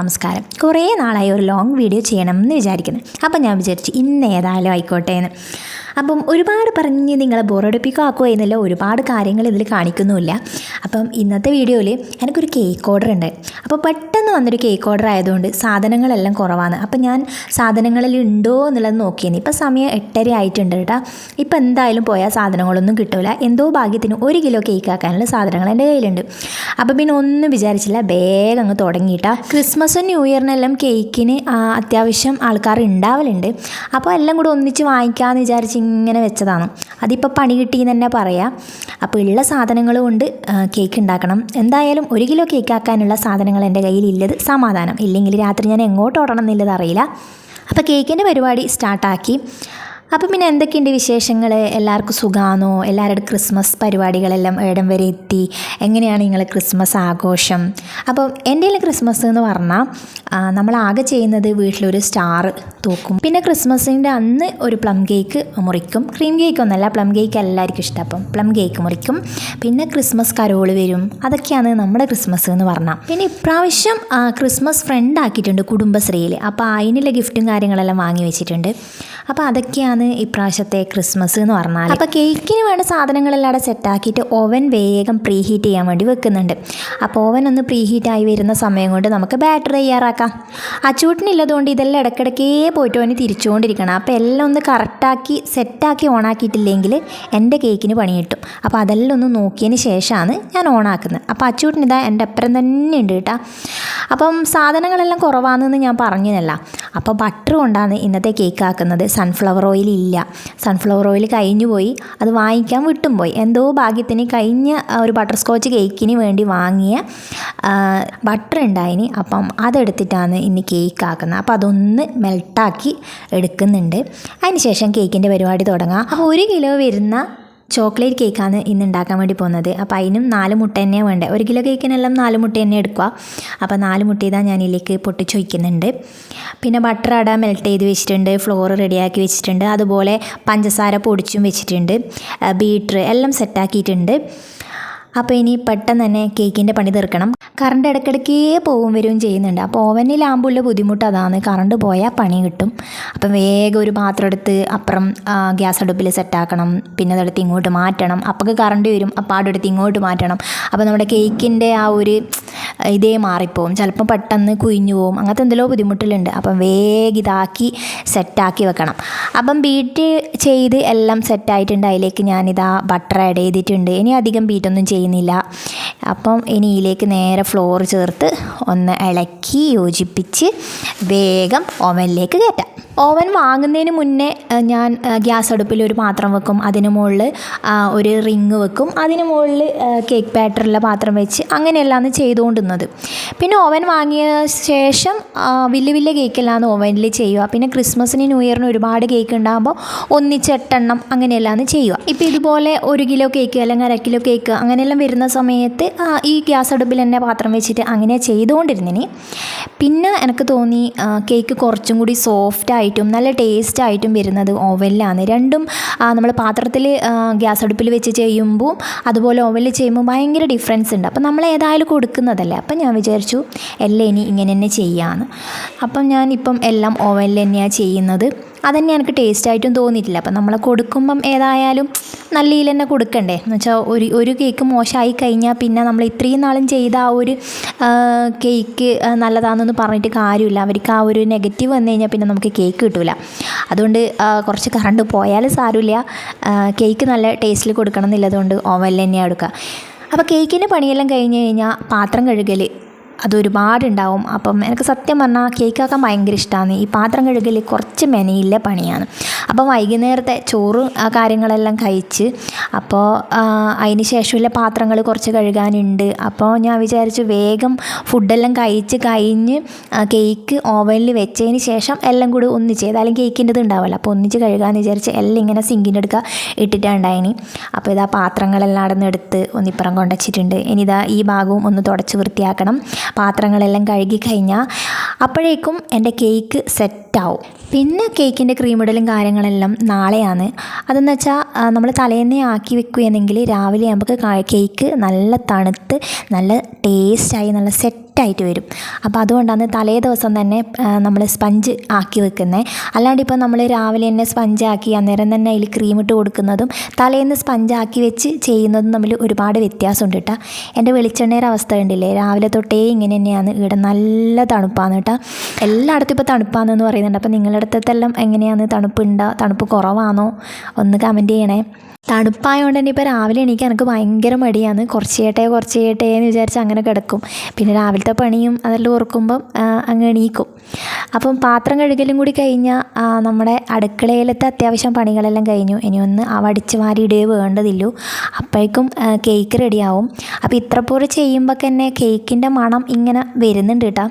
നമസ്കാരം. കുറേ നാളായി ഒരു ലോങ് വീഡിയോ ചെയ്യണം എന്ന് വിചാരിക്കുന്നു. അപ്പം ഞാൻ വിചാരിച്ചു ഇന്ന് ഏതായാലും ആയിക്കോട്ടെ എന്ന് അപ്പം ഒരുപാട് പറഞ്ഞ് നിങ്ങളെ ബോറടിപ്പിക്കുക ആക്കുക എന്നല്ല ഒരുപാട് കാര്യങ്ങൾ ഇതിൽ കാണിക്കുന്നുമില്ല. അപ്പം ഇന്നത്തെ വീഡിയോയിൽ എനിക്കൊരു കേക്ക് ഓർഡർ ഉണ്ട്. അപ്പോൾ പെട്ടെന്ന് വന്നൊരു കേക്ക് ഓർഡർ ആയതുകൊണ്ട് സാധനങ്ങളെല്ലാം കുറവാണ്. അപ്പം ഞാൻ സാധനങ്ങളിൽ ഉണ്ടോ എന്നുള്ളത് നോക്കിയത് ഇപ്പം സമയം എട്ടര ആയിട്ടുണ്ട് കേട്ടോ. ഇപ്പം എന്തായാലും പോയാൽ സാധനങ്ങളൊന്നും കിട്ടില്ല എന്തോ ഭാഗ്യത്തിന് ഒരു കിലോ കേക്ക് ആക്കാനുള്ള സാധനങ്ങൾ എന്റെ കയ്യിലുണ്ട്. അപ്പോൾ പിന്നെ ഒന്നും വിചാരിച്ചില്ല. വേഗം അങ്ങ് തുടങ്ങിയിട്ടാ. ക്രിസ്മസും ന്യൂ ഇയറിനെല്ലാം കേക്കിന് അത്യാവശ്യം ആൾക്കാർ ഉണ്ടാവലുണ്ട് അപ്പോൾ എല്ലാം കൂടെ ഒന്നിച്ച് വാങ്ങിക്കാമെന്ന് വിചാരിച്ച് ഇങ്ങനെ വെച്ചതാണ്. അതിപ്പോൾ പണി കിട്ടിയെന്ന് തന്നെ പറയാം. അപ്പോൾ ഉള്ള സാധനങ്ങൾ കൊണ്ട് കേക്ക് ഉണ്ടാക്കണം എന്തായാലും ഒരു കിലോ കേക്ക് ആക്കാനുള്ള സാധനങ്ങൾ എന്റെ കയ്യിലില്ലത് സമാധാനം. ഇല്ലെങ്കിൽ രാത്രി ഞാൻ എങ്ങോട്ട് ഓടണം എന്നുള്ളത് അറിയില്ല. അപ്പോൾ കേക്കിന്റെ പരിപാടി സ്റ്റാർട്ടാക്കി അപ്പം പിന്നെ എന്തൊക്കെയുണ്ട് വിശേഷങ്ങൾ എല്ലാവർക്കും സുഖമാണോ എല്ലാവരുടെ ക്രിസ്മസ് പരിപാടികളെല്ലാം ഇടം വരെ എത്തി? എങ്ങനെയാണ് നിങ്ങൾ ക്രിസ്മസ് ആഘോഷം? അപ്പോൾ എന്റെ ക്രിസ്മസ് എന്ന് പറഞ്ഞാൽ നമ്മൾ നമ്മളാകെ ചെയ്യുന്നത് വീട്ടിലൊരു സ്റ്റാർ തൂക്കും. പിന്നെ ക്രിസ്മസിന്റെ അന്ന് ഒരു പ്ലം കേക്ക് മുറിക്കും. ക്രീം കേക്ക് ഒന്നല്ല പ്ലം കേക്ക് എല്ലാവർക്കും ഇഷ്ടം. അപ്പം പ്ലം കേക്ക് മുറിക്കും. പിന്നെ ക്രിസ്മസ് കരോൾ വരും. അതൊക്കെയാണ് നമ്മുടെ ക്രിസ്മസ് എന്ന് പറഞ്ഞാൽ പിന്നെ ഇപ്രാവശ്യം ക്രിസ്മസ് ഫ്രണ്ട് ആക്കിയിട്ടുണ്ട് കുടുംബശ്രീയിൽ അപ്പോൾ അതിനുള്ള ഗിഫ്റ്റും കാര്യങ്ങളെല്ലാം വാങ്ങി വെച്ചിട്ടുണ്ട്. അപ്പോൾ അതൊക്കെയാണ് ഇപ്രാവശ്യത്തെ ക്രിസ്മസ് എന്ന് പറഞ്ഞാൽ അപ്പോൾ കേക്കിന് വേണ്ട സാധനങ്ങളെല്ലാം സെറ്റാക്കിയിട്ട് ഓവൻ വേഗം പ്രീ ഹീറ്റ് ചെയ്യാൻ വേണ്ടി വെക്കുന്നുണ്ട്. അപ്പോൾ ഓവൻ ഒന്ന് പ്രീ ഹീറ്റ് ആയി വരുന്ന സമയം കൊണ്ട് നമുക്ക് ബാറ്ററി തയ്യാറാക്കാം. അച്ചൂട്ടിനില്ലതുകൊണ്ട് ഇതെല്ലാം ഇടയ്ക്കിടയ്ക്കേ പോയിട്ട് ഓന് തിരിച്ചുകൊണ്ടിരിക്കണം. അപ്പോൾ എല്ലാം ഒന്ന് കറക്റ്റാക്കി സെറ്റാക്കി ഓണാക്കിയിട്ടില്ലെങ്കിൽ എന്റെ കേക്കിന് പണി കിട്ടും. അപ്പോൾ അതെല്ലാം ഒന്ന് നോക്കിയതിന് ശേഷമാണ് ഞാൻ ഓണാക്കുന്നത് അപ്പോൾ അച്ചൂട്ടിന് ഇതാ എന്റെ അപ്പുറം തന്നെ ഉണ്ട് കേട്ടോ. അപ്പം സാധനങ്ങളെല്ലാം കുറവാണെന്ന് ഞാൻ പറഞ്ഞതല്ല. അപ്പോൾ ബട്ടർ കൊണ്ടാണ് ഇന്നത്തെ കേക്ക് ആക്കുന്നത്. സൺഫ്ലവർ ഓയിൽ ഇല്ല. സൺഫ്ലവർ ഓയിൽ കഴിഞ്ഞു പോയി. അത് വാങ്ങിക്കാൻ വിട്ടും പോയി. എന്തോ ഭാഗ്യത്തിന് കഴിഞ്ഞ ഒരു ബട്ടർ സ്കോച്ച് കേക്കിന് വേണ്ടി വാങ്ങിയ ബട്ടർ ഉണ്ടായിന്. അപ്പം അതെടുത്തിട്ടാണ് ഇന്ന് കേക്ക് ആക്കുന്നത്. അപ്പോൾ അതൊന്ന് മെൽട്ടാക്കി എടുക്കുന്നുണ്ട്. അതിന് ശേഷം കേക്കിന്റെ പരിപാടി തുടങ്ങാം. അപ്പോൾ ഒരു കിലോ വരുന്ന ചോക്ലേറ്റ് കേക്കാണ് ഇന്ന് ഉണ്ടാക്കാൻ വേണ്ടി പോകുന്നത്. അപ്പോൾ അതിനും നാല് മുട്ട തന്നെയാണ് വേണ്ടത് ഒരു കിലോ കേക്കിനെല്ലാം നാല് മുട്ട തന്നെ എടുക്കുക അപ്പോൾ നാല് മുട്ട ഇതാ ഞാൻ ഇതിലേക്ക് പൊട്ടിച്ച് വയ്ക്കുന്നുണ്ട് പിന്നെ ബട്ടർ അട മെൽറ്റ് ചെയ്ത് വെച്ചിട്ടുണ്ട്. ഫ്ലോർ റെഡിയാക്കി വെച്ചിട്ടുണ്ട്. അതുപോലെ പഞ്ചസാര പൊടിച്ചും വെച്ചിട്ടുണ്ട്. ബീറ്റർ എല്ലാം സെറ്റാക്കിയിട്ടുണ്ട് അപ്പോൾ ഇനി പെട്ടെന്ന് തന്നെ കേക്കിന്റെ പണി തീർക്കണം. കറണ്ട് ഇടയ്ക്കിടയ്ക്കേ പോവും വരും ചെയ്യുന്നുണ്ട്. അപ്പോൾ ഓവനിലാകുമ്പോൾ ബുദ്ധിമുട്ട് അതാണ്. കറണ്ട് പോയാൽ പണി കിട്ടും. അപ്പം വേഗം ഒരു പാത്രം എടുത്ത് അപ്പുറം ഗ്യാസ് അടുപ്പിൽ സെറ്റാക്കണം പിന്നെ അതെടുത്ത് ഇങ്ങോട്ട് മാറ്റണം. അപ്പോൾ കറണ്ട് വരും. അപ്പോൾ അതെടുത്ത് ഇങ്ങോട്ട് മാറ്റണം. അപ്പോൾ നമ്മുടെ കേക്കിന്റെ ആ ഒരു ഇതേ മാറിപ്പോവും. ചിലപ്പോൾ പെട്ടെന്ന് കുഴിഞ്ഞു പോവും. അങ്ങനത്തെ എന്തെല്ലോ ബുദ്ധിമുട്ടിലുണ്ട്. അപ്പം വേഗം ഇതാക്കി സെറ്റാക്കി വെക്കണം. അപ്പം ബീറ്റ് ചെയ്ത് എല്ലാം സെറ്റായിട്ടുണ്ട് അതിലേക്ക് ഞാനിതാ ബട്ടർ ആഡ് ചെയ്തിട്ടുണ്ട്. ഇനി അധികം ബീറ്റൊന്നും ചെയ്യുന്നില്ല. അപ്പം ഇനി ഇതിലേക്ക് നേരെ ഫ്ലോർ ചേർത്ത് ഒന്ന് ഇളക്കി യോജിപ്പിച്ച് വേഗം ഓവനിലേക്ക് കയറ്റാം. ഓവൻ വാങ്ങുന്നതിന് മുന്നേ ഞാൻ ഗ്യാസ് അടുപ്പിൽ ഒരു പാത്രം വെക്കും. അതിന് മുകളിൽ ഒരു റിങ് വെക്കും. അതിന് മുകളിൽ കേക്ക് ബാറ്ററുള്ള പാത്രം വെച്ച് അങ്ങനെയല്ലാന്ന് ചെയ്തുകൊണ്ടിരുന്നത്. പിന്നെ ഓവൻ വാങ്ങിയ ശേഷം വലിയ വലിയ കേക്കെല്ലാം ഓവനിൽ ചെയ്യുക. പിന്നെ ക്രിസ്മസിന് ന്യൂ ഇയറിന് ഒരുപാട് കേക്ക് ഉണ്ടാകുമ്പോൾ ഒന്നിച്ച് എട്ടെണ്ണം അങ്ങനെയല്ലാന്ന് ചെയ്യുക. ഇപ്പോൾ ഇതുപോലെ ഒരു കിലോ കേക്ക് അല്ലെങ്കിൽ അര കിലോ കേക്ക് അങ്ങനെയെല്ലാം വരുന്ന സമയത്ത് ഈ ഗ്യാസ് അടുപ്പിൽ തന്നെ പാത്രം വെച്ചിട്ട് അങ്ങനെ ചെയ്തുകൊണ്ടിരുന്നിനി പിന്നെ എനിക്ക് തോന്നി കേക്ക് കുറച്ചും കൂടി സോഫ്റ്റ് ആയിട്ടും നല്ല ടേസ്റ്റ് ആയിട്ടും വരുന്നത് ഓവനിലാണ്. രണ്ടും നമ്മൾ പാത്രത്തിൽ ഗ്യാസ് അടുപ്പിൽ വെച്ച് ചെയ്യുമ്പോൾ അതുപോലെ ഓവനിൽ ചെയ്യുമ്പോൾ ഭയങ്കര ഡിഫറൻസ് ഉണ്ട്. അപ്പം നമ്മൾ ഏതായാലും കൊടുക്കുന്നതല്ലേ? അപ്പം ഞാൻ വിചാരിച്ചു എല്ലാം ഇനി ഇങ്ങനെ തന്നെ ചെയ്യാമെന്ന് അപ്പം ഞാനിപ്പം എല്ലാം ഓവനിൽ തന്നെയാണ് ചെയ്യുന്നത്. അതന്നെ എനിക്ക് ടേസ്റ്റ് ആയിട്ടും തോന്നിയിട്ടില്ല. അപ്പം നമ്മൾ കൊടുക്കുമ്പം ഏതായാലും നല്ല രീതിയിൽ തന്നെ കൊടുക്കണ്ടേ? എന്ന് വെച്ചാൽ ഒരു ഒരു കേക്ക് മോശമായി കഴിഞ്ഞാൽ പിന്നെ നമ്മൾ ഇത്രയും നാളും ചെയ്ത ആ ഒരു കേക്ക് നല്ലതാണെന്ന് പറഞ്ഞിട്ട് കാര്യമില്ല. അവർക്ക് ആ ഒരു നെഗറ്റീവ് വന്നു കഴിഞ്ഞാൽ പിന്നെ നമുക്ക് കേക്ക് കിട്ടില്ല അതുകൊണ്ട് കുറച്ച് കറണ്ട് പോയാലും സാരമില്ല. കേക്ക് നല്ല ടേസ്റ്റിൽ കൊടുക്കണം എന്നുള്ളതുകൊണ്ട് ഓവനിൽ തന്നെയാണ് എടുക്കുക അപ്പോൾ കേക്കിന്റെ പണിയെല്ലാം കഴിഞ്ഞ് കഴിഞ്ഞാൽ പാത്രം കഴുകൽ അതൊരുപാടുണ്ടാവും. അപ്പം എനിക്ക് സത്യം പറഞ്ഞാൽ കേക്കാക്കാൻ ഭയങ്കര ഇഷ്ടമാണ് ഈ പാത്രം കഴുകൽ കുറച്ച് മെനയില്ല പണിയാണ്. അപ്പം വൈകുന്നേരത്തെ ചോറ് ആ കാര്യങ്ങളെല്ലാം കഴിച്ച് അപ്പോൾ അതിന് ശേഷമുള്ള പാത്രങ്ങൾ കുറച്ച് കഴുകാനുണ്ട്. അപ്പോൾ ഞാൻ വിചാരിച്ചു വേഗം ഫുഡെല്ലാം കഴിച്ച് കഴിഞ്ഞ് കേക്ക് ഓവനിൽ വെച്ചതിന് ശേഷം എല്ലാം കൂടി ഒന്നിച്ച് ഏതായാലും കേക്കിന്റെത് ഉണ്ടാവില്ല. അപ്പോൾ ഒന്നിച്ച് കഴുകാമെന്ന് വിചാരിച്ച് എല്ലാം ഇങ്ങനെ സിങ്കിന്റെ അടുക്ക ഇട്ടിട്ടുണ്ടായിനി അപ്പോൾ ഇതാ പാത്രങ്ങളെല്ലാം അവിടെ നിന്ന് എടുത്ത് ഒന്നിപ്പുറം കൊണ്ടുവച്ചിട്ടുണ്ട് ഇനി ഇതാ ഈ ഭാഗവും ഒന്ന് തുടച്ച് വൃത്തിയാക്കണം. പാത്രങ്ങളെല്ലാം കഴുകി കഴിഞ്ഞാൽ അപ്പോഴേക്കും എന്റെ കേക്ക് സെറ്റാവും. പിന്നെ കേക്കിന്റെ ക്രീമിടലും കാര്യങ്ങളെല്ലാം നാളെയാണ്. അതെന്ന് വെച്ചാൽ നമ്മൾ തലേന്നേ ആക്കി വെക്കുകയാണെങ്കിൽ രാവിലെ നമുക്ക് കേക്ക് നല്ല തണുത്ത് നല്ല ടേസ്റ്റായി നല്ല സെറ്റ് സെറ്റായിട്ട് വരും. അപ്പോൾ അതുകൊണ്ടാണ് തലേ ദിവസം തന്നെ നമ്മൾ സ്പഞ്ച് ആക്കി വെക്കുന്നത് അല്ലാണ്ട് ഇപ്പോൾ നമ്മൾ രാവിലെ തന്നെ സ്പഞ്ച് ആക്കി അന്നേരം തന്നെ അതിൽ ക്രീം ഇട്ട് കൊടുക്കുന്നതും തലേന്ന് സ്പഞ്ച് ആക്കി വെച്ച് ചെയ്യുന്നതും തമ്മിൽ ഒരുപാട് വ്യത്യാസമുണ്ട് കേട്ടോ എന്റെ വെളിച്ചെണ്ണയുടെ അവസ്ഥ കണ്ടില്ലേ? രാവിലെ തൊട്ടേ ഇങ്ങനെ തന്നെയാണ്. ഇവിടെ നല്ല തണുപ്പാണ് കേട്ടോ എല്ലായിടത്തും ഇപ്പോൾ തണുപ്പാണെന്ന് പറയുന്നുണ്ട്. അപ്പോൾ നിങ്ങളുടെ അടുത്തെല്ലാം എങ്ങനെയാണ്? തണുപ്പുണ്ടോ? തണുപ്പ് കുറവാണോ? ഒന്ന് കമന്റ് ചെയ്യണേ. തണുപ്പായതുകൊണ്ട് തന്നെ ഇപ്പോൾ രാവിലെ എണീക്കാൻ എനിക്ക് ഭയങ്കര മടിയാണ്. കുറച്ച് ചെയ്യട്ടെ കുറച്ച് ചെയ്യട്ടെ എന്ന് വിചാരിച്ച് അങ്ങനെ കിടക്കും. പിന്നെ രാവിലത്തെ പണിയും അതെല്ലാം ഓർക്കുമ്പം അങ്ങ് എണീക്കും. അപ്പം പാത്രം കഴുകലും കൂടി കഴിഞ്ഞാൽ നമ്മുടെ അടുക്കളയിലത്തെ അത്യാവശ്യം പണികളെല്ലാം കഴിഞ്ഞു. ഇനി ഒന്ന് ആ വാരി ഇടുകയോ വേണ്ടതില്ലു. അപ്പോഴേക്കും കേക്ക് റെഡിയാവും അപ്പോൾ ഇത്ര പോലെ ചെയ്യുമ്പോൾ തന്നെ കേക്കിന്റെ മണം ഇങ്ങനെ വരുന്നുണ്ട് കേട്ടോ.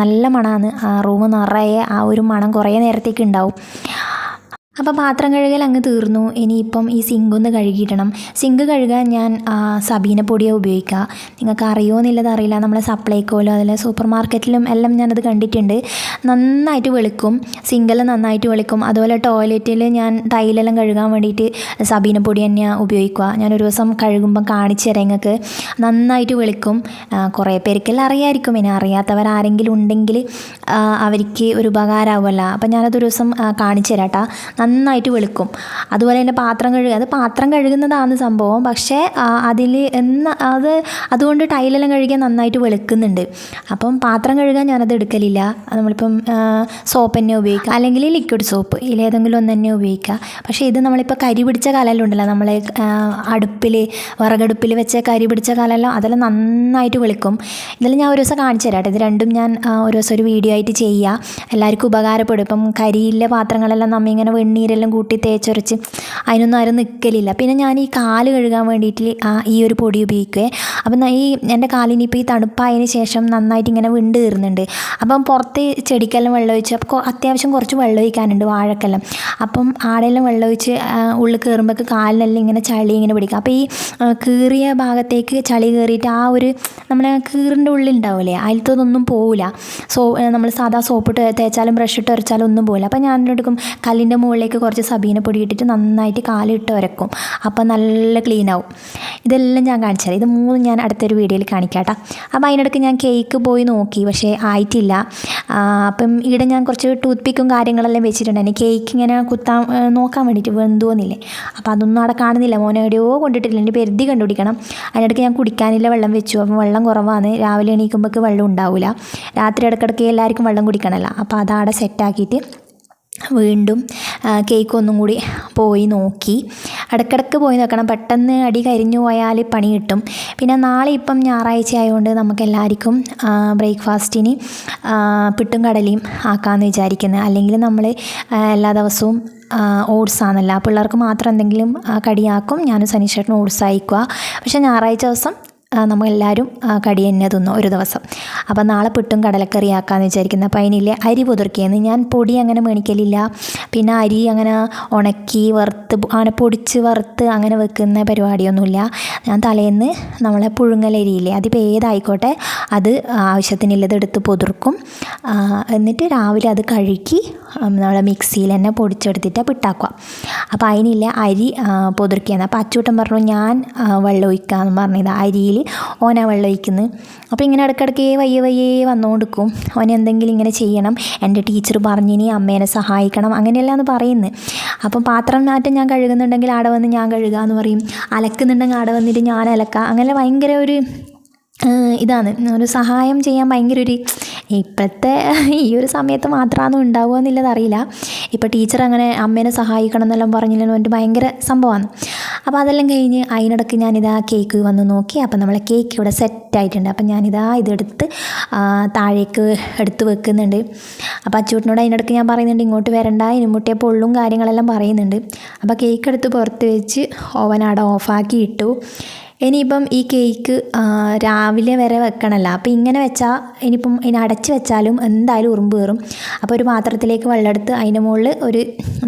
നല്ല മണമാണ് റൂം നിറയെ ആ ഒരു മണം കുറേ നേരത്തേക്ക് ഉണ്ടാവും. അപ്പോൾ പാത്രം കഴുകൽ അങ്ങ് തീർന്നു. ഇനിയിപ്പം ഈ സിങ്ക് ഒന്ന് കഴുകിയിടണം. സിങ്ക് കഴുകാൻ ഞാൻ സബീന പൊടിയാണ് ഉപയോഗിക്കുക നിങ്ങൾക്ക് അറിയുമോ എന്നുള്ളത് അറിയില്ല. നമ്മളെ സപ്ലൈക്കോലോ അതിൽ സൂപ്പർ മാർക്കറ്റിലും എല്ലാം ഞാനത് കണ്ടിട്ടുണ്ട്. നന്നായിട്ട് വെളുക്കും. സിങ്കെല്ലാം നന്നായിട്ട് വെളുക്കും. അതുപോലെ ടോയ്ലറ്റിൽ ഞാൻ ടൈലെല്ലാം കഴുകാൻ വേണ്ടിയിട്ട് സബീന പൊടി തന്നെയാണ് ഉപയോഗിക്കുക ഞാനൊരു ദിവസം കഴുകുമ്പം കാണിച്ചു തരാം നിങ്ങൾക്ക്. നന്നായിട്ട് വെളുക്കും. കുറേ പേർക്കെല്ലാം അറിയായിരിക്കും. ഇനി അറിയാത്തവർ ആരെങ്കിലും ഉണ്ടെങ്കിൽ അവർക്ക് ഒരു ഉപകാരമാവുമല്ലോ. അപ്പം ഞാനതൊരു ദിവസം കാണിച്ചു തരാം നന്നായിട്ട് വെളുക്കും. അതുപോലെ തന്നെ പാത്രം കഴുകുക അത് പാത്രം കഴുകുന്നതാണ് സംഭവം. പക്ഷേ അതിൽ എന്ന അത് അതുകൊണ്ട് ടൈലെല്ലാം കഴുകിയാൽ നന്നായിട്ട് വെളുക്കുന്നുണ്ട്. അപ്പം പാത്രം കഴുകാൻ ഞാനത് എടുക്കലില്ല. നമ്മളിപ്പം സോപ്പ് തന്നെ ഉപയോഗിക്കുക. അല്ലെങ്കിൽ ലിക്വിഡ് സോപ്പ് ഇതിലേതെങ്കിലും ഒന്ന് തന്നെ ഉപയോഗിക്കുക. പക്ഷേ ഇത് നമ്മളിപ്പോൾ കരി പിടിച്ച കാലമെല്ലാം ഉണ്ടല്ലോ. നമ്മൾ അടുപ്പിൽ വിറകടുപ്പിൽ വെച്ച കരി പിടിച്ച കാലമെല്ലാം അതെല്ലാം നന്നായിട്ട് വെളുക്കും. ഇതെല്ലാം ഞാൻ ഒരു ദിവസം കാണിച്ചു തരാം ഇത് രണ്ടും ഞാൻ ഒരു ദിവസം ഒരു വീഡിയോ ആയിട്ട് ചെയ്യുക. എല്ലാവർക്കും ഉപകാരപ്പെടും. ഇപ്പം കരിയിലെ പാത്രങ്ങളെല്ലാം നമ്മ ഇങ്ങനെ വെണ്ണീരെല്ലാം കൂട്ടി തേച്ചൊരച്ച് അതിനൊന്നും ആരും നിൽക്കലില്ല പിന്നെ ഞാൻ ഈ കാൽ കഴുകാൻ വേണ്ടിയിട്ട് ആ ഈ ഒരു പൊടി ഉപയോഗിക്കുവേ. അപ്പം ഈ എന്റെ കാലിന് ഇപ്പോൾ ഈ തണുപ്പായതിന് ശേഷം നന്നായിട്ട് ഇങ്ങനെ വിണ്ട് തീർന്നുണ്ട്. അപ്പം പുറത്ത് ചെടിക്കെല്ലാം വെള്ളം ഒഴിച്ച് അപ്പോൾ അത്യാവശ്യം കുറച്ച് വെള്ളം ഒഴിക്കാനുണ്ട് വാഴക്കെല്ലാം. അപ്പം ആടെല്ലാം വെള്ളം ഒഴിച്ച് ഉള്ളിൽ കയറുമ്പോഴേക്ക് കാലിനെല്ലാം ഇങ്ങനെ ചളി ഇങ്ങനെ പിടിക്കും. അപ്പോൾ ഈ കീറിയ ഭാഗത്തേക്ക് ചളി കയറിയിട്ട് ആ ഒരു നമ്മളെ കീറിന്റെ ഉള്ളിൽ ഉണ്ടാവില്ലേ അതിലത്തതൊന്നും പോവില്ല. സോ നമ്മൾ സാധാ സോപ്പിട്ട് തേച്ചാലും ബ്രഷ് ഇട്ട് ഉരച്ചാലും ഒന്നും പോവില്ല. അപ്പോൾ ഞാൻ എടുക്കും കല്ലിന്റെ മുകളിലേക്ക് കുറച്ച് സബീന പൊടി ഇട്ടിട്ട് നന്നായിട്ട് കാലിട്ട് ഉരക്കും അപ്പോൾ നല്ല ക്ലീൻ ആവും. ഇതെല്ലാം ഞാൻ കാണിച്ചത് ഇത് മൂന്നും ഞാൻ അടുത്തൊരു വീഡിയോയിൽ കാണിക്കാം കേട്ടോ അപ്പോൾ അതിനിടയ്ക്ക് ഞാൻ കേക്ക് പോയി നോക്കി പക്ഷേ ആയിട്ടില്ല. അപ്പം ഇവിടെ ഞാൻ കുറച്ച് ടൂത്ത് പിക്കും കാര്യങ്ങളെല്ലാം വെച്ചിട്ടുണ്ടായിരുന്നു കേക്ക് ഇങ്ങനെ കുത്താൻ നോക്കാൻ വേണ്ടിയിട്ട് വെന്തോന്നില്ലേ. അപ്പോൾ അതൊന്നും അവിടെ കാണുന്നില്ല. മോനെ എവിടെയോ കൊണ്ടിട്ടില്ല. എന്റെ പെരുതി കണ്ടുപിടിക്കണം. അതിനിടയ്ക്ക് ഞാൻ കുടിക്കാനില്ല വെള്ളം വെച്ചു. അപ്പം വെള്ളം കുറവാണ് രാവിലെ എണീക്കുമ്പോഴേക്ക് വെള്ളം ഉണ്ടാവില്ല രാത്രി ഇടയ്ക്കിടയ്ക്ക് എല്ലാവർക്കും വെള്ളം കുടിക്കണമല്ലോ അപ്പോൾ അതവിടെ സെറ്റാക്കിയിട്ട് വീണ്ടും കേക്ക് ഒന്നും കൂടി പോയി നോക്കി. ഇടയ്ക്കിടയ്ക്ക് പോയി നോക്കണം. പെട്ടെന്ന് അടി കരിഞ്ഞു പോയാൽ പണി കിട്ടും. പിന്നെ നാളെ ഇപ്പം ഞായറാഴ്ച ആയതുകൊണ്ട് നമുക്ക് എല്ലാവർക്കും ബ്രേക്ക്ഫാസ്റ്റിന് പിട്ടും കടലയും ആക്കാമെന്ന് വിചാരിക്കുന്നത് അല്ലെങ്കിൽ നമ്മൾ എല്ലാ ദിവസവും ഓട്സ് ആണല്ലോ. പിള്ളേർക്ക് മാത്രം എന്തെങ്കിലും കടിയാക്കും. ഞാനും സനീഷേട്ടനും ഓട്സ് അയക്കുക പക്ഷേ ഞായറാഴ്ച ദിവസം നമ്മളെല്ലാവരും കടി തന്നെ തിന്നു ഒരു ദിവസം. അപ്പോൾ നാളെ പുട്ടും കടലക്കറി ആക്കാമെന്ന് വിചാരിക്കുന്നത് അപ്പോൾ അതിനില്ലേ അരി പുതിർക്കിയെന്ന്. ഞാൻ പൊടി അങ്ങനെ മേടിക്കലില്ല. പിന്നെ അരി അങ്ങനെ ഉണക്കി വറുത്ത് അങ്ങനെ പൊടിച്ച് വറുത്ത് അങ്ങനെ വെക്കുന്ന പരിപാടിയൊന്നുമില്ല. ഞാൻ തലേന്ന് നമ്മളെ പുഴുങ്ങലരിയില്ലേ അതിപ്പോൾ ഏതായിക്കോട്ടെ അത് ആവശ്യത്തിനുള്ളത് എടുത്ത് പുതിർക്കും. എന്നിട്ട് രാവിലെ അത് കഴുകി നമ്മളെ മിക്സിയിൽ തന്നെ പൊടിച്ചെടുത്തിട്ട് പിട്ടാക്കുക. അപ്പോൾ അതിനില്ല അരി പുതിർക്കിയെന്ന്. അപ്പോൾ അച്ചൂട്ടൻ പറഞ്ഞു ഞാൻ വെള്ളം ഒഴിക്കാമെന്ന് പറഞ്ഞത് അരിയിൽ ഓനാ വെള്ളം ഒഴിക്കുന്നത് അപ്പോൾ ഇങ്ങനെ ഇടയ്ക്കിടയ്ക്ക് വയ്യ വയ്യേ വന്നുകൊണ്ടിരിക്കും ഓൻ എന്തെങ്കിലും ഇങ്ങനെ ചെയ്യണം. എന്റെ ടീച്ചർ പറഞ്ഞു ഇനി അമ്മേനെ സഹായിക്കണം. അങ്ങനെയല്ല എന്ന് പറയുന്നത് അപ്പം പാത്രം മാറ്റം ഞാൻ കഴുകുന്നുണ്ടെങ്കിൽ ആടെ വന്ന് ഞാൻ കഴുകുക എന്ന് പറയും. അലക്കുന്നുണ്ടെങ്കിൽ ആടെ വന്നിട്ട് ഞാൻ അലക്കുക അങ്ങനെ ഭയങ്കര ഒരു ഇതാണ്. ഒരു സഹായം ചെയ്യാൻ ഭയങ്കര ഒരു ഇപ്പോഴത്തെ ഈ ഒരു സമയത്ത് മാത്രമാണ് ഉണ്ടാവുക എന്നുള്ളത് അറിയില്ല. ഇപ്പോൾ ടീച്ചർ അങ്ങനെ അമ്മേനെ സഹായിക്കണം എന്നെല്ലാം പറഞ്ഞില്ലെന്ന് പറഞ്ഞിട്ട് ഭയങ്കര സംഭവമാണ് അപ്പോൾ അതെല്ലാം കഴിഞ്ഞ് അതിനിടയ്ക്ക് ഞാനിതാ കേക്ക് വന്ന് നോക്കി. അപ്പോൾ നമ്മളെ കേക്ക് ഇവിടെ സെറ്റായിട്ടുണ്ട് അപ്പം ഞാനിതാ ഇതെടുത്ത് താഴേക്ക് എടുത്ത് വെക്കുന്നുണ്ട്. അപ്പോൾ അച്ചൂട്ടിനോട് അതിനിടയ്ക്ക് ഞാൻ പറയുന്നുണ്ട് ഇങ്ങോട്ട് വരണ്ട ഇനിമുട്ടിയെ പൊള്ളും കാര്യങ്ങളെല്ലാം പറയുന്നുണ്ട്. അപ്പോൾ കേക്ക് എടുത്ത് പുറത്ത് വെച്ച് ഓവൻ അവിടെ ഓഫാക്കി ഇട്ടു. ഇനിയിപ്പം ഈ കേക്ക് രാവിലെ വരെ വെക്കണമല്ലോ അപ്പോൾ ഇങ്ങനെ വെച്ചാൽ ഇനിയിപ്പം ഇനി അടച്ച് വെച്ചാലും എന്തായാലും ഉറുമ്പ് കയറും അപ്പോൾ ഒരു പാത്രത്തിലേക്ക് വെള്ളമെടുത്ത് അതിന്റെ മുകളിൽ ഒരു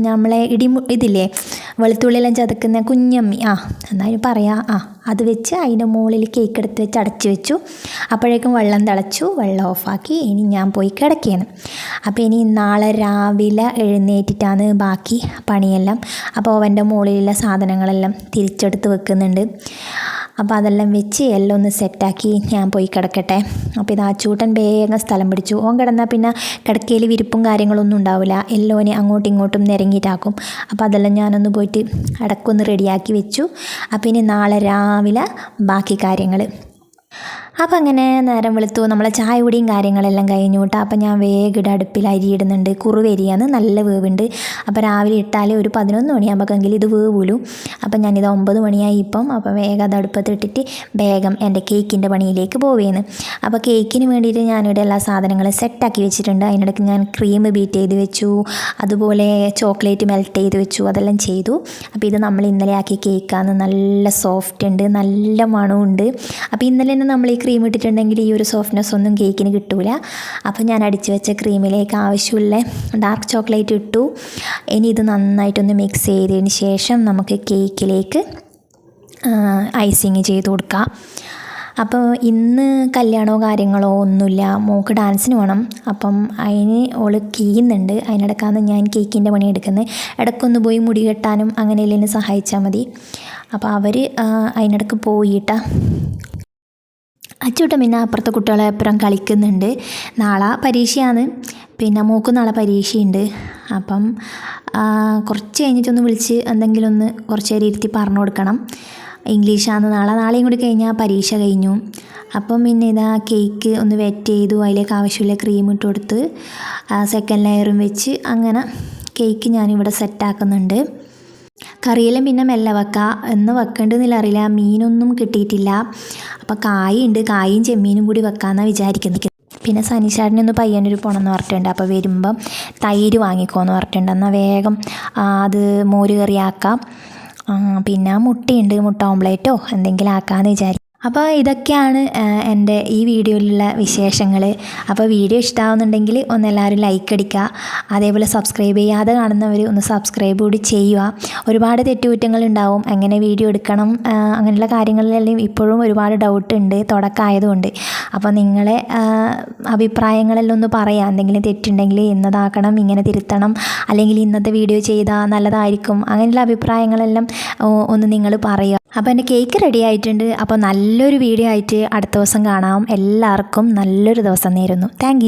നമ്മളെ ഇടി ഇതില്ലേ വെളുത്തുള്ളിയെല്ലാം ചതക്കുന്ന കുഞ്ഞമ്മി. ആ എന്നാലും പറയാം ആ അത് വെച്ച് അതിന്റെ മുകളിൽ കേക്ക് എടുത്ത് വെച്ച് അടച്ച് വെച്ചു. അപ്പോഴേക്കും വെള്ളം തിളച്ചു വെള്ളം ഓഫാക്കി. ഇനി ഞാൻ പോയി കിടക്കുകയാണ് അപ്പോൾ ഇനി നാളെ രാവിലെ എഴുന്നേറ്റിട്ടാണ് ബാക്കി പണിയെല്ലാം. അപ്പോൾ അവന്റെ മുകളിലുള്ള സാധനങ്ങളെല്ലാം തിരിച്ചെടുത്ത് വെക്കുന്നുണ്ട്. അപ്പോൾ അതെല്ലാം വെച്ച് എല്ലാം ഒന്ന് സെറ്റാക്കി ഞാൻ പോയി കിടക്കട്ടെ. അപ്പോൾ ഇത് ആ ചൂട്ടൻ വേഗം സ്ഥലം പിടിച്ചു. ഓൻ കിടന്നാൽ പിന്നെ കിടക്കയിൽ വിരിപ്പും കാര്യങ്ങളൊന്നും ഉണ്ടാവില്ല. എല്ലോനെ അങ്ങോട്ടും ഇങ്ങോട്ടും നിരങ്ങിയിട്ടാക്കും. അപ്പോൾ അതെല്ലാം ഞാനൊന്ന് പോയിട്ട് അടക്കൊന്ന് റെഡിയാക്കി വെച്ചു. അപ്പം ഇനി നാളെ രാവിലെ ബാക്കി കാര്യങ്ങൾ. അപ്പം അങ്ങനെ നേരം വെളുത്തു നമ്മളെ ചായ കുടിയും കാര്യങ്ങളെല്ലാം കഴിഞ്ഞു കേട്ടോ അപ്പം ഞാൻ വേഗം അടുപ്പിൽ അരി ഇടുന്നുണ്ട്. കുറുവരിയാണ് നല്ല വേവുണ്ട്. അപ്പോൾ രാവിലെ ഇട്ടാലേ ഒരു പതിനൊന്ന് മണിയാകുമ്പോഴെങ്കിൽ ഇത് വേവുള്ളൂ അപ്പം ഞാനിത് ഒമ്പത് മണിയായി ഇപ്പം. അപ്പം വേഗം അത് അടുപ്പത്ത് ഇട്ടിട്ട് വേഗം എന്റെ കേക്കിന്റെ പണിയിലേക്ക് പോവുകയാണ് അപ്പോൾ കേക്കിന് വേണ്ടിയിട്ട് ഞാനിവിടെ എല്ലാ സാധനങ്ങളും സെറ്റാക്കി വെച്ചിട്ടുണ്ട്. അതിനിടയ്ക്ക് ഞാൻ ക്രീം ബീറ്റ് ചെയ്ത് വെച്ചു. അതുപോലെ ചോക്ലേറ്റ് മെൽറ്റ് ചെയ്ത് വെച്ചു. അതെല്ലാം ചെയ്തു. അപ്പോൾ ഇത് നമ്മൾ ഇന്നലെ ആക്കിയ കേക്കാണ്. നല്ല സോഫ്റ്റ് ഉണ്ട് നല്ല മണമുണ്ട് അപ്പോൾ ഇന്നലെ തന്നെ നമ്മൾ ഈ ക്രീം ഇട്ടിട്ടുണ്ടെങ്കിൽ ഈ ഒരു സോഫ്റ്റ്നെസ് ഒന്നും കേക്കിന് കിട്ടൂല. അപ്പോൾ ഞാൻ അടിച്ചു വെച്ച ക്രീമിലേക്ക് ആവശ്യമുള്ള ഡാർക്ക് ചോക്ലേറ്റ് ഇട്ടു. ഇനി ഇത് നന്നായിട്ടൊന്ന് മിക്സ് ചെയ്തതിന് ശേഷം നമുക്ക് കേക്കിലേക്ക് ഐസിങ് ചെയ്ത് കൊടുക്കാം. അപ്പോൾ ഇന്ന് കല്യാണമോ കാര്യങ്ങളോ ഒന്നുമില്ല. മോക്ക് ഡാൻസിന് വേണം അപ്പം അതിന് ഓൾ കീയുന്നുണ്ട്. അതിനിടക്കാണ് ഞാൻ കേക്കിന്റെ പണി എടുക്കുന്നത്. ഇടയ്ക്കൊന്ന് പോയി മുടി കെട്ടാനും അങ്ങനെയെല്ലാം എന്നെ സഹായിച്ചാൽ മതി. അപ്പോൾ അവർ അതിനിടക്ക് പോയിട്ടാ അച്ചൂട്ടൻ പിന്നെ അപ്പുറത്തെ കുട്ടികളെ അപ്പുറം കളിക്കുന്നുണ്ട്. നാളെ പരീക്ഷയാണ്. പിന്നെ മൂക്ക് നാളെ പരീക്ഷയുണ്ട്. അപ്പം കുറച്ച് കഴിഞ്ഞിട്ടൊന്ന് വിളിച്ച് എന്തെങ്കിലും ഒന്ന് കുറച്ച് നേരം ഇരുത്തി പറഞ്ഞു കൊടുക്കണം. ഇംഗ്ലീഷാണ് നാളെ നാളെയും കൂടി കഴിഞ്ഞാൽ പരീക്ഷ കഴിഞ്ഞു. അപ്പം പിന്നെ ഇതാ കേക്ക് ഒന്ന് വെറ്റ് ചെയ്തു അതിലേക്ക് ആവശ്യമുള്ള ക്രീം ഇട്ട് കൊടുത്ത് സെക്കൻഡ് ലെയറും വെച്ച് അങ്ങനെ കേക്ക് ഞാനിവിടെ സെറ്റാക്കുന്നുണ്ട് കറിയെല്ലാം പിന്നെ മെല്ലെ വെക്കുക എന്ന് വെക്കേണ്ടതെന്നില്ല അറിയില്ല. മീനൊന്നും കിട്ടിയിട്ടില്ല. അപ്പോൾ കായുണ്ട്. കായും ചെമ്മീനും കൂടി വെക്കാമെന്നാണ് വിചാരിക്കുന്നത് പിന്നെ സനീഷാടിനെ ഒന്ന് പയ്യനൊരു പോണമെന്ന് പറഞ്ഞിട്ടുണ്ട്. അപ്പോൾ വരുമ്പം തൈര് വാങ്ങിക്കോന്ന് പറഞ്ഞിട്ടുണ്ട്. എന്നാൽ വേഗം അത് മോര് കറിയാക്കാം. പിന്നെ മുട്ടയുണ്ട്. മുട്ട ഓംപ്ലേറ്റോ എന്തെങ്കിലും ആക്കാമെന്ന് വിചാരിക്കും അപ്പോൾ ഇതൊക്കെയാണ് എന്റെ ഈ വീഡിയോയിലുള്ള വിശേഷങ്ങൾ. അപ്പോൾ വീഡിയോ ഇഷ്ടമാവുന്നുണ്ടെങ്കിൽ ഒന്ന് എല്ലാവരും ലൈക്ക് അടിക്കുക. അതേപോലെ സബ്സ്ക്രൈബ് ചെയ്യാതെ കാണുന്നവർ ഒന്ന് സബ്സ്ക്രൈബ് കൂടി ചെയ്യുക. ഒരുപാട് തെറ്റുകുറ്റങ്ങൾ ഉണ്ടാവും. എങ്ങനെ വീഡിയോ എടുക്കണം അങ്ങനെയുള്ള കാര്യങ്ങളിലെല്ലാം ഇപ്പോഴും ഒരുപാട് ഡൗട്ട് ഉണ്ട് തുടക്കമായതുകൊണ്ട്. അപ്പോൾ നിങ്ങളെ അഭിപ്രായങ്ങളെല്ലാം ഒന്ന് പറയാം. എന്തെങ്കിലും തെറ്റുണ്ടെങ്കിൽ ഇന്നതാക്കണം ഇങ്ങനെ തിരുത്തണം. അല്ലെങ്കിൽ ഇന്നത്തെ വീഡിയോ ചെയ്താൽ നല്ലതായിരിക്കും. അങ്ങനെയുള്ള അഭിപ്രായങ്ങളെല്ലാം ഒന്ന് നിങ്ങൾ പറയുക. അപ്പോൾ എന്റെ കേക്ക് റെഡി ആയിട്ടുണ്ട്. അപ്പോൾ നല്ലൊരു വീഡിയോ ആയിട്ട് അടുത്ത ദിവസം കാണാം. എല്ലാവർക്കും നല്ലൊരു ദിവസം നേരുന്നു. താങ്ക്